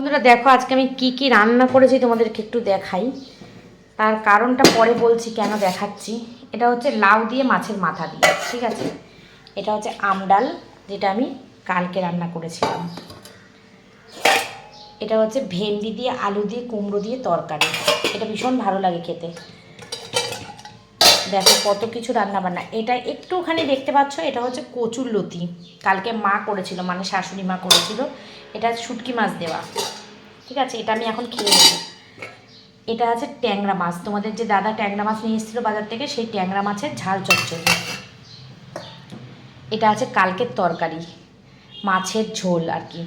বন্ধুরা দেখো আজকে আমি কি কি রান্না করেছি তোমাদেরকে একটু দেখাই। তার কারণটা পরে বলছি কেন দেখাচ্ছি। এটা হচ্ছে লাউ দিয়ে মাছের মাথা দিয়ে, ঠিক আছে? এটা হচ্ছে আমডাল যেটা আমি কালকে রান্না করেছিলাম। এটা হচ্ছে ভেন্ডি দিয়ে, আলু দিয়ে, কুমড়ো দিয়ে তরকারি। এটা ভীষণ ভালো লাগে খেতে। দেখো কত কিছু রান্না বান্না এটা একটুখানি দেখতে পাচ্ছ, এটা হচ্ছে কচুর লতি। কালকে মা করেছিল মানে শাশুড়ি মা করেছিল। এটা শুটকি মাছ দেওয়া। ঠিক আছে, এটা আমি এখন খেয়ে নেব। এটা আছে ট্যাংরা মাছ। তোমাদের যে দাদা ট্যাংরা মাছ নিয়ে এসেছিল বাজার থেকে, সেই ট্যাংরা মাছের ঝাল চচ্চড়ি। এটা আছে কালকের তরকারি, মাছের ঝোল আর কি।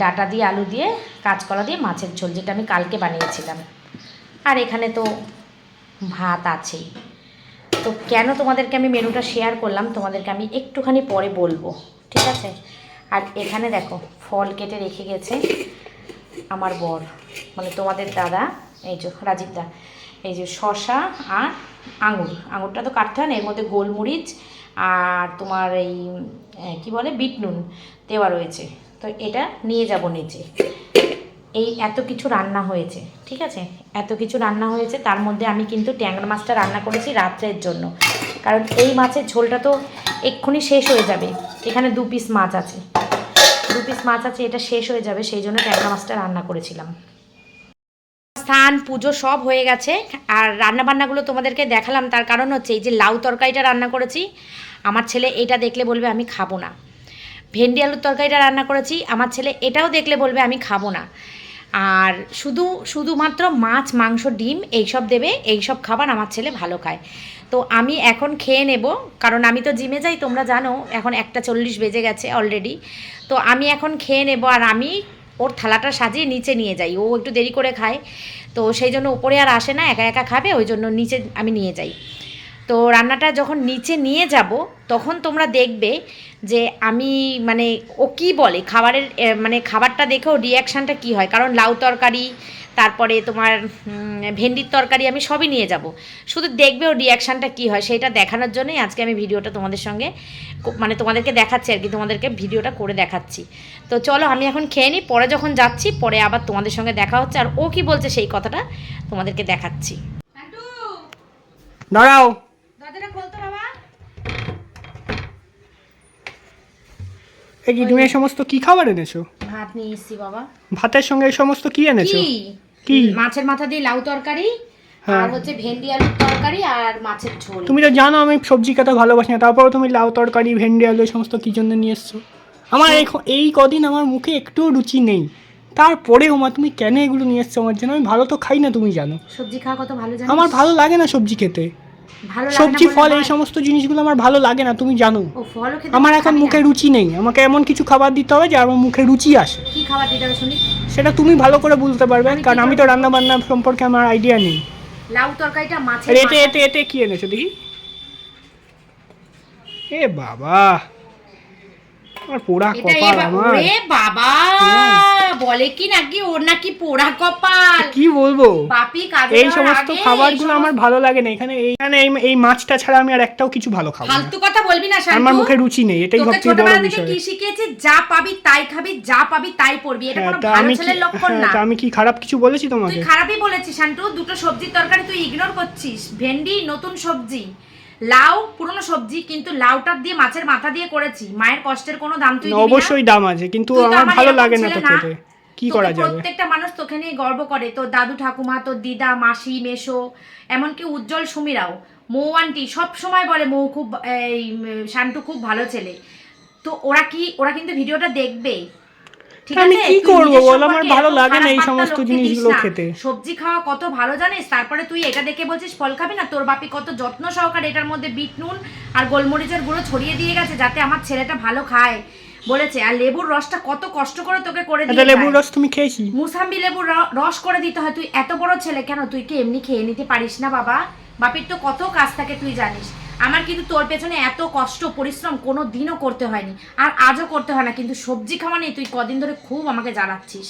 ডাটা দিয়ে আলু দিয়ে, কাঁচকলা দিয়ে মাছের ঝোল, যেটা আমি কালকে বানিয়েছিলাম। আর এখানে তো ভাত আছেই। তো কেন তোমাদেরকে আমি মেনুটা শেয়ার করলাম, তোমাদেরকে আমি একটুখানি পরে বলব, ঠিক আছে? আর এখানে দেখো, ফল কেটে রেখে গেছে আমার বর মানে তোমাদের দাদা, এই যে রাজীব দা, এই যে শশা আর আঙুর। আঙুরটা তো কাটতে হয় না, এর মধ্যে গোলমরিচ আর তোমার এই কি বলে, বিট নুন দেওয়া রয়েছে। তো এটা নিয়ে যাব নিচে। এই এত কিছু রান্না হয়েছে, ঠিক আছে? এত কিছু রান্না হয়েছে, তার মধ্যে আমি কিন্তু ট্যাংরা মাছটা রান্না করেছি রাত্রের জন্য। কারণ এই মাছের ঝোলটা তো এক্ষুনি শেষ হয়ে যাবে, এখানে দু পিস মাছ আছে। দু পিস মাছ আছে, এটা শেষ হয়ে যাবে, সেই জন্য ট্যাংরা মাছটা রান্না করেছিলাম। স্নান পুজো সব হয়ে গেছে, আর রান্না বান্নাগুলো তোমাদেরকে দেখালাম, তার কারণ হচ্ছে এই যে লাউ তরকারিটা রান্না করেছি, আমার ছেলে এটা দেখলে বলবে আমি খাব না। ভেন্ডি আলুর তরকারিটা রান্না করেছি, আমার ছেলে এটাও দেখলে বলবে আমি খাব না। আর শুধু, শুধুমাত্র মাছ, মাংস, ডিম এইসব দেবে, এইসব খাবার আমার ছেলে ভালো খায়। তো আমি এখন খেয়ে নেব, কারণ আমি তো জিমে যাই, তোমরা জানো, এখন একটা চল্লিশ বেজে গেছে অলরেডি তো আমি এখন খেয়ে নেব আর আমি ওর থালাটা সাজিয়ে নিচে নিয়ে যাই। ও একটু দেরি করে খায়, তো সেই জন্য উপরে আর আসে না, একা একা খাবে, ওই জন্য নিচে আমি নিয়ে যাই। তো রান্নাটা যখন নিচে নিয়ে যাব তখন তোমরা দেখবে যে আমি মানে ও কি বলে? খাবারের মানে খাবারটা দেখেও রিয়াকশানটা কি হয়? কারণ লাউ তরকারি তারপরে তোমার ভেন্ডির তরকারি আমি সবই নিয়ে যাব। শুধু দেখবে ও রিয়াকশানটা কী হয় সেটা দেখানোর জন্যই আজকে আমি ভিডিওটা তোমাদের সঙ্গে কো- মানে তোমাদেরকে দেখাচ্ছি আর কি তোমাদেরকে ভিডিওটা করে দেখাচ্ছি। তো চলো আমি এখন খেয়ে নিই পরে যখন যাচ্ছি পরে আবার তোমাদের সঙ্গে দেখা হচ্ছে। আর ও কি বলছে সেই কথাটা তোমাদেরকে দেখাচ্ছি। দাঁড়াও! এই সমস্ত কি খাবার এনেছো? ভাত নিয়ে এসছি বাবা। ভাতের সঙ্গে এই সমস্ত কি এনেছো? কি? কি? মাছের মাথা দিয়ে লাউ তরকারি হ্যাঁ। আর হচ্ছে ভেন্ডি আলুর তরকারি আর মাছের ঝোল। তুমি তো জানো আমি সবজি খেতে ভালোবাসি না তারপরেও তুমি লাউ তরকারি ভেন্ডি আলু এই সমস্ত কি জন্য নিয়ে এসছো? আমার এই এই কদিন আমার মুখে একটুও রুচি নেই। তারপরেও মা তুমি কেন এগুলো নিয়ে এসছো আমার জন্য? আমি ভালো তো খাই না তুমি জানো। সবজি খাওয়া কত ভালো জানিস? আমার ভালো লাগে না সবজি খেতে। ভালো সবজি ফল এই সমস্ত জিনিসগুলো আমার ভালো লাগে না তুমি জানো। আমার এখন মুখে রুচি নেই আমাকে এমন কিছু খাবার দিতে হবে যে আমার মুখে রুচি আসে। কি খাবার দিতে হবে শুনি? সেটা তুমি ভালো করে বুঝতে পারবে কারণ আমি তো রান্না বান্না সম্পর্কে আমার আইডিয়া নেই। লাউ তরকারিটা মাছের এতে এতে এতে কি এনেছো দেখি? এ বাবা আমার পোড়া কপাল আমার। ওরে বাবা! বলে কি নাকি? ওর নাকি পোড়া কপাল। কি বলব? বাপি কাজে এই সমস্ত খাবারগুলো আমার ভালো লাগে না। এখানে এইখানে এই মাছটা ছাড়া আমি আর একটাও কিছু ভালো খাব ফালতু কথা বলবি না শান্তু আমার মুখে রুচি নেই এটাই সবচেয়ে বড় বিষয়। কি শিখিয়েছি? যা পাবি তাই খাবি যা পাবি তাই পড়বি। এটা হ্যাঁ কোনো ভালো ছেলের লক্ষণ হ্যাঁ, না। আমি কি খারাপ কিছু বলেছি তোমাকে? তুই খারাপই বলেছিস শান্তু দুটো সবজির তরকারি তুই ইগনোর করছিস। ভেন্ডি নতুন সবজি। লাউ পুরনো সবজি কিন্তু লাউটা দিয়ে মাছের মাথা দিয়ে করেছি। মায়ের কষ্টের কোনো দাম তুই না, দিবি না? অবশ্যই দাম আছে কিন্তু আমার ভালো লাগে না তো খেতে। কি করা যাবে? প্রত্যেকটা মানুষ তোকে নিয়ে গর্ব করে। তোর দাদু ঠাকুমা তোর দিদা মাসি মেশো এমনকি উজ্জ্বল সুমিরাও। মৌ আন্টি সব সময় বলে মৌ খুব এই শান্তু খুব ভালো ছেলে। তো ওরা কি ওরা কিন্তু ভিডিওটা দেখবে। ঠিক আমি? কি করব বল? আমার ভালো লাগে না এই সমস্ত জিনিসগুলো খেতে। সবজি খাওয়া কত ভালো জানিস? তারপরে তুই এটা দেখে বলছিস ফল খাবি না? তোর বাপি কত যত্ন সহকারে এটার মধ্যে বিট নুন আর গোলমরিচের গুঁড়ো ছড়িয়ে দিয়ে গেছে যাতে আমার ছেলেটা ভালো খায়। বলেছে আর লেবুর রসটা কত কষ্ট করে তোকে করে এটা দিয়ে লেবুর রস তুমি খেয়েছি। মুসাম্বি লেবুর রস করে দিতে হয়। তুই এত বড় ছেলে কেন? তুই কি এমনি খেয়ে নিতে পারিস না বাবা? বাপের তো কত কাজ থাকে তুই জানিস। আমার কিন্তু তোর পেছনে এত কষ্ট পরিশ্রম কোনো দিনও করতে হয়নি। আর আজও করতে হয় না কিন্তু সবজি খাওয়া নেই তুই কদিন ধরে খুব আমাকে জ্বালাচ্ছিস।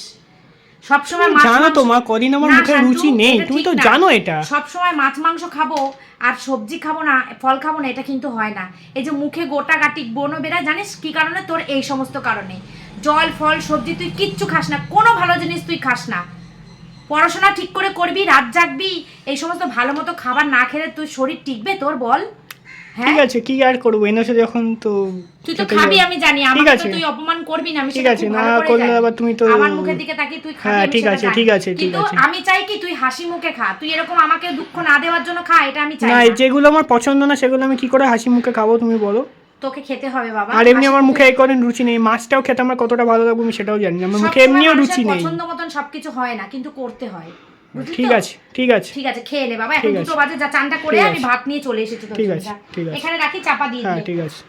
সবসময় জানো তো মা, কদিন আমার মুখে রুচি নেই, তুমি তো জানো এটা। সবসময় মাছ মাংস খাব আর সবজি খাব না ফল খাব না এটা কিন্তু হয় না। এই যে মুখে গোটা গাটি বনো বেড়ায় জানিস কি কারণে? তোর এই সমস্ত কারণে। জল ফল সবজি তুই কিচ্ছু খাস না কোনো ভালো জিনিস তুই খাস না। পড়াশোনা ঠিক করে করবি রাত জাগবি এই সমস্ত ভালো মতো খাবার না খেলে তুই শরীর টিকবে তোর বল। ঠিক আছে কি আর করব? এনেছো যখন তো তুই তো খাবি আমি জানি। আমাকে তো। তুই অপমান করবি না আমি ঠিক আছে, না করলে আবার তুমি তো- আমার মুখের দিকে তাকিয়ে তুই খাবি হ্যাঁ, ঠিক আছে, ঠিক আছে, ঠিক আছে। আমি চাই কি তুই হাসি মুখে খা। তুই এরকম আমাকে দুঃখ না দেওয়ার জন্য খা এটা আমি চাই না যেগুলো আমার পছন্দ না সেগুলো আমি কি করে হাসি মুখে খাব তুমি বলো? তোকে খেতে হবে বাবা। আর এমনি আমার মুখে কদিন রুচি নেই মাছটাও খেতে আমার কতটা ভালো লাগবে আমি সেটাও জানি না। আমার মুখে এমনিও রুচি নেই। পছন্দ মতন সবকিছু হয় না কিন্তু করতে হয়। ঠিক আছে ঠিক আছে। ঠিক আছে খেয়ে নে বাবা। এখন দুটো বাজে যা চানটা করে আমি ভাত নিয়ে চলে এসেছি ঠিক আছে। এখানে রাখি চাপা দিয়ে হ্যাঁ দিয়ে ঠিক আছে।